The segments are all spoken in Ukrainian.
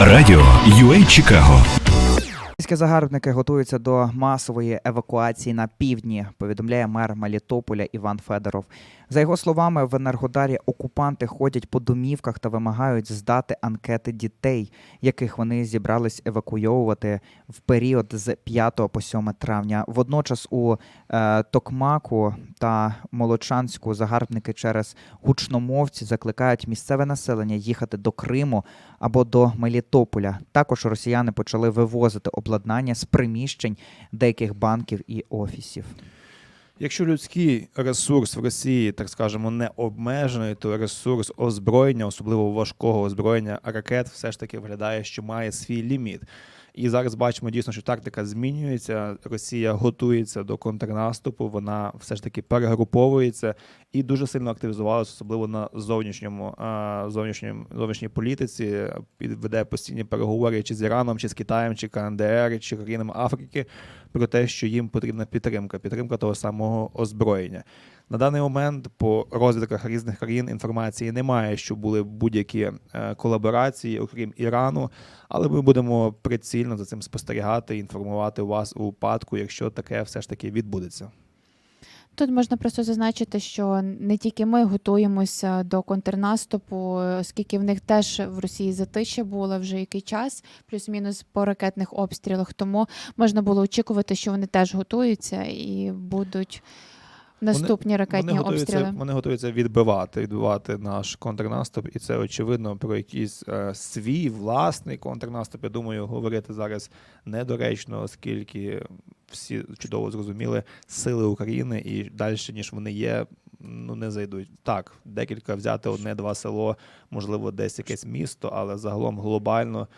Радіо UA Чикаго Російські загарбники готуються до масової евакуації на півдні, повідомляє мер Мелітополя Іван Федоров. За його словами, в Енергодарі окупанти ходять по домівках та вимагають здати анкети дітей, яких вони зібрались евакуйовувати в період з 5 по 7 травня. Водночас у е, Токмаку та Молочанську загарбники через гучномовці закликають місцеве населення їхати до Криму або до Мелітополя. Також росіяни почали вивозити обладнання з приміщень деяких банків і офісів. Якщо людський ресурс в Росії, так скажемо, не обмежений, то ресурс озброєння, особливо важкого озброєння ракет, все ж таки виглядає, що має свій ліміт. І зараз бачимо дійсно, що тактика змінюється. Росія готується до контрнаступу, вона все ж таки перегруповується і дуже сильно активізувалася, особливо на зовнішньому зовнішньому зовнішній політиці. Веде постійні переговори чи з Іраном, чи з Китаєм, чи КНДР, чи країнами Африки про те, що їм потрібна підтримка, підтримка того самого озброєння. На даний момент по розвідках різних країн інформації немає, що були будь-які е, колаборації, окрім Ірану, але ми будемо прицільно за цим спостерігати і інформувати вас у випадку, якщо таке все ж таки відбудеться. Тут можна просто зазначити, що не тільки ми готуємося до контрнаступу, оскільки в них теж в Росії затища була вже який час, плюс-мінус по ракетних обстрілах. Тому можна було очікувати, що вони теж готуються і будуть наступні ракетні вони готуються, обстріли. Вони готуються відбивати, відбивати наш контрнаступ, і це очевидно про якийсь е, свій власний контрнаступ. Я думаю, говорити зараз недоречно, оскільки всі чудово зрозуміли сили України і далі, ніж вони є. Ну, не зайдуть. Так, декілька взяти одне-два село, можливо, десь якесь місто, але загалом глобально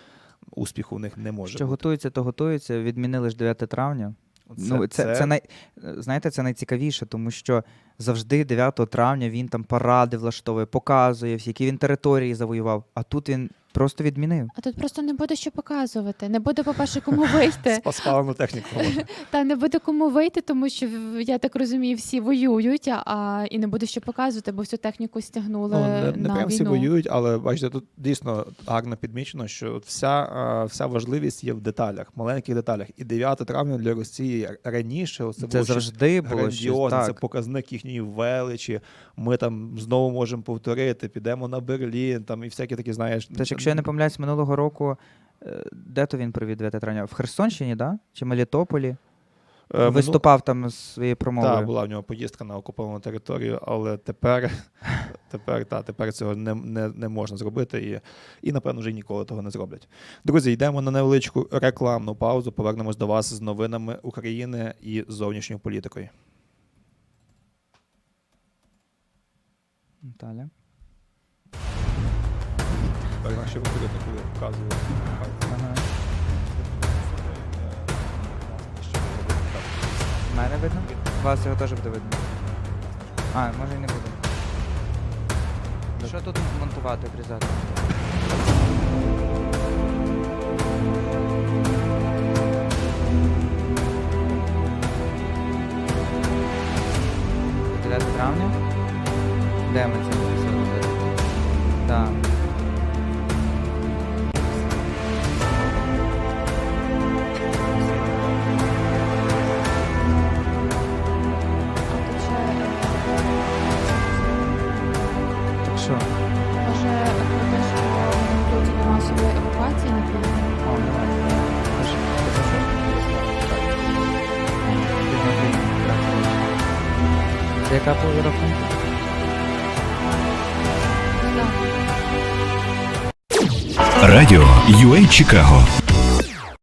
успіху в них не може Що бути. готуються, то готуються. Відмінили ж 9 травня. Ну, це, це, най... знаєте, це найцікавіше, тому що завжди 9 травня він там паради влаштовує, показує, всі, які він території завоював, а тут він просто відмінив. А тут просто не буде що показувати. Не буде, по-перше, кому вийти. Спаспалену техніку. Та не буде кому вийти, тому що в- я так розумію, всі воюють, а- і не буде що показувати, бо всю техніку стягнули Ну, не, не на прям всі війну. воюють, але бачите, тут дійсно гарно підмічено, що вся, а, вся важливість є в деталях, маленьких деталях. І 9 травня для Росії раніше це, Це було завжди було щось, грандіозне, це так. показник їхньої величі. Ми там знову можемо повторити, підемо на Берлін, там і всякі такі, знаєш. Тож, якщо я не помиляюсь, минулого року, е, де то він провів 9 травня? В Херсонщині, да? чи Мелітополі? Е, Виступав там з своєю промовою. Так, була в нього поїздка на окуповану територію, але тепер, тепер, та, тепер цього не, не, не можна зробити і, і, напевно, вже ніколи того не зроблять. Друзі, йдемо на невеличку рекламну паузу. Повернемось до вас з новинами України і зовнішньою політикою. Наталя. Так, наші виходити, коли вказували. Ага. Мене видно? Вас його теж буде видно. А, може і не буде. Що тут монтувати, обрізати? 9 травня? Де ми це? Так. Що? Може, про те, що готуються до масової евакуації півдні? О, давай. Ти Це яка по рахунку? Ну, да. Радіо UA Чикаго